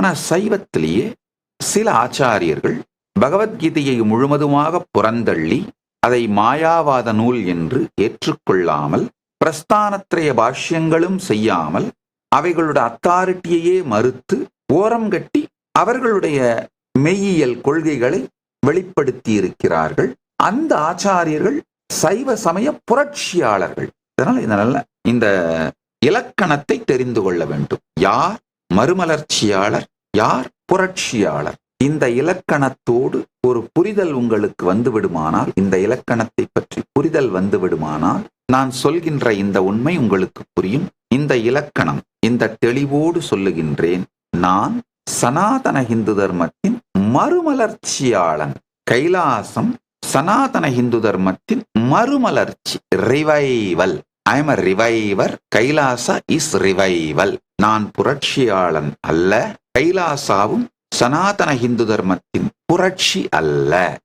ஆனால் சைவத்திலேயே சில ஆச்சாரியர்கள் பகவத்கீதையை முழுவதுமாக புறந்தள்ளி அதை மாயாவாத நூல் என்று ஏற்றுக்கொள்ளாமல் பிரஸ்தானத்திரய பாஷ்யங்களும் செய்யாமல் அவைகளுடைய அத்தாரிட்டியையே மறுத்து ஓரம் கட்டி அவர்களுடைய மெய்யியல் கொள்கைகளை வெளிப்படுத்தி இருக்கிறார்கள் அந்த ஆச்சாரியர்கள் சைவ சமய புரட்சியாளர்கள். இதனால் இதனால இந்த இலக்கணத்தை தெரிந்து கொள்ள வேண்டும். யார்? மறுமலர்ச்சியாளர் யார் புரட்சியாளர்? இந்த இலக்கணத்தோடு ஒரு புரிதல் உங்களுக்கு வந்து விடுமானால் இந்த இலக்கணத்தை பற்றி புரிதல் வந்து விடுமானால் நான் சொல்கின்ற இந்த உண்மை உங்களுக்கு புரியும். இந்த இலக்கணம் இந்த தெளிவோடு சொல்லுகின்றேன். நான் சனாதன இந்து தர்மத்தின் மறுமலர்ச்சியாளன். கைலாசம் சனாதன இந்து தர்மத்தின் மறுமலர்ச்சி revival I am reviver Kailasa is revival நான் புரட்சியாளன் அல்ல. கைலாசாவும் சனாதன இந்து தர்மத்தின் புரட்சி அல்ல.